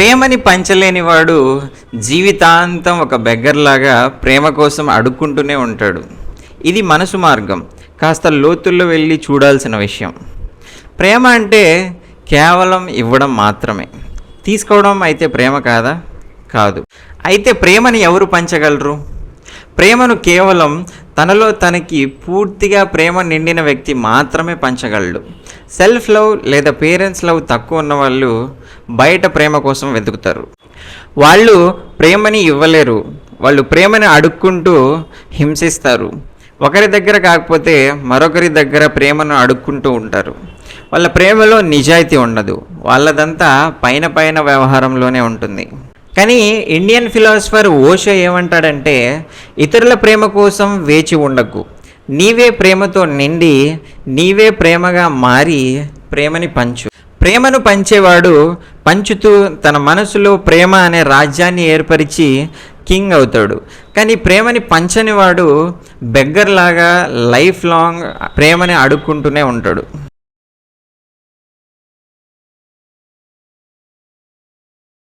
ప్రేమని పంచలేని వాడు జీవితాంతం ఒక బెగ్గర్లాగా ప్రేమ కోసం అడుక్కుంటూనే ఉంటాడు. ఇది మనసు మార్గం. కాస్త లోతుల్లో వెళ్ళి చూడాల్సిన విషయం. ప్రేమ అంటే కేవలం ఇవ్వడం మాత్రమే. తీసుకోవడం అయితే ప్రేమ కాదా? కాదు. అయితే ప్రేమని ఎవరు పంచగలరు? ప్రేమను కేవలం తనలో తనకి పూర్తిగా ప్రేమ నిండిన వ్యక్తి మాత్రమే పంచగలడు. సెల్ఫ్ లవ్ లేదా పేరెంట్స్ లవ్ తక్కువ ఉన్న వాళ్ళు బయట ప్రేమ కోసం వెతుకుతారు. వాళ్ళు ప్రేమని ఇవ్వలేరు. వాళ్ళు ప్రేమని అడుక్కుంటూ హింసిస్తారు. ఒకరి దగ్గర కాకపోతే మరొకరి దగ్గర ప్రేమను అడుక్కుంటూ ఉంటారు. వాళ్ళ ప్రేమలో నిజాయితీ ఉండదు. వాళ్ళదంతా పైన పైన వ్యవహారంలోనే ఉంటుంది. కానీ ఇండియన్ ఫిలాసఫర్ ఓషో ఏమంటాడంటే ఇతరుల ప్రేమ కోసం వేచి ఉండకు. నీవే ప్రేమతో నిండి నీవే ప్రేమగా మారి ప్రేమని పంచు. ప్రేమను పంచేవాడు పంచుతూ తన మనసులో ప్రేమ అనే రాజ్యాన్ని ఏర్పరిచి కింగ్ అవుతాడు. కానీ ప్రేమని పంచని వాడు బెగ్గర్లాగా లైఫ్ లాంగ్ ప్రేమని అడుక్కుంటూనే ఉంటాడు.